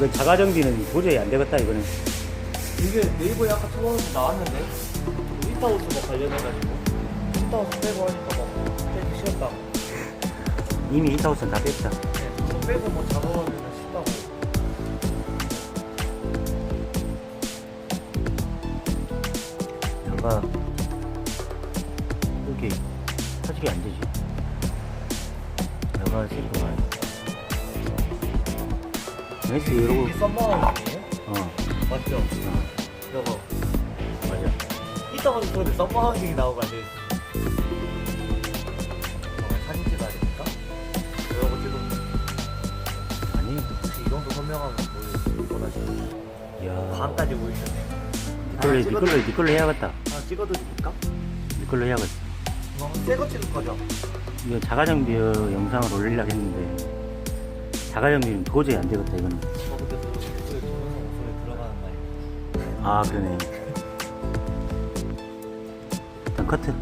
이거 자가정비는 도저히 안 되겠다 이거는. 이게 네이버에 아까 쳐봤는데 나왔는데? 인타우스 뭐 관련해가지고. 인타우스 빼고 하니까 막 빼기 쉬웠다고 이미 인타우스는 다 뺐다. 네, 그거 빼고 뭐 작업하면 쉽다고. 내가 이렇게 터지게 안 되지. 내가 슬프만 그래서 이러고. 이게 썸머하우스예요? 어. 맞죠? 어, 저거 맞아. 인타우스 소리 썸머하우징이 나오고 앉아있어. 어, 사진 찍어야 되니까. 이러고 지금 아니. 혹시 이 정도 설명하면 뭘 원하시는 야. 반까지 보이셨네. 니걸로 니걸로 니걸로 해야겠다. 아 찍어도 됩니까? 니걸로 해야겠어. 어, 새거 찍을 거죠? 이거 자가정비 영상을 올리려고 했는데 자가정비는 도저히 안 되겠다 말이 아 그러네. 일단 커트